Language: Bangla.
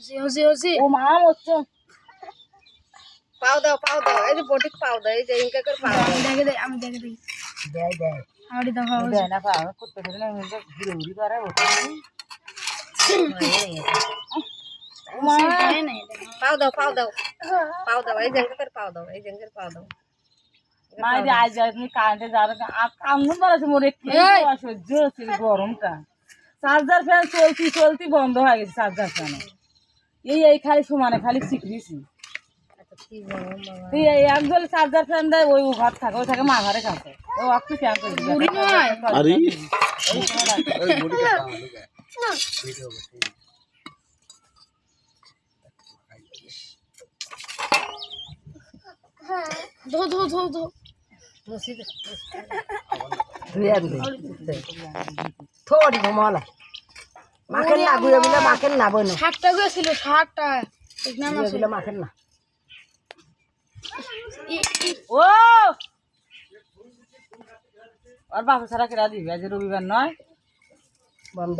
হসি হসি হসি ও মা মরছে পাও দাও পাও দাও। এই যে বটিক পাও দাও এই যে ইনকা করে পাও দাও। আমি দেখে দেই আমি দেখে দেই। দেয় দেয়। আড়ি দেখা হসি দেয় না পা করতে করে না ঘুরে ঘুরে করে দেয় নাই পাও দাও পাও দাও। পাও দাও এই যে করে পাও দাও এই যে করে পাও দাও। মা যে আজ তুমি কারেন্টে যাবে কামড় মারাছে মোর একটু এই! সহ্য হচ্ছে গরমটা। চার্জার ফ্যান চলতি চলতি বন্ধ হয়ে গেছে চার্জার ফ্যান এই এই খালি সমানে খালি শিখরিছি আচ্ছা এই চার্জার ফ্যান দেয় ওই ঘর থাকে ওই থাকে মা ঘরে কাছে। ও একটু ফ্যান করে বুড়ি নয়। আরে। ধো ধো ধো ধো। থোড়ি ঘুমালা মাখেন না ঘুরে বলে মাখেন না বনে। ষাটটা গেছিল ষাটটা। ঠিক না না মাখেন না। ই- ই- ও! আর বাপু ছাড়া কেরা দিবে? আজ রবিবার নয়। বন্ধ।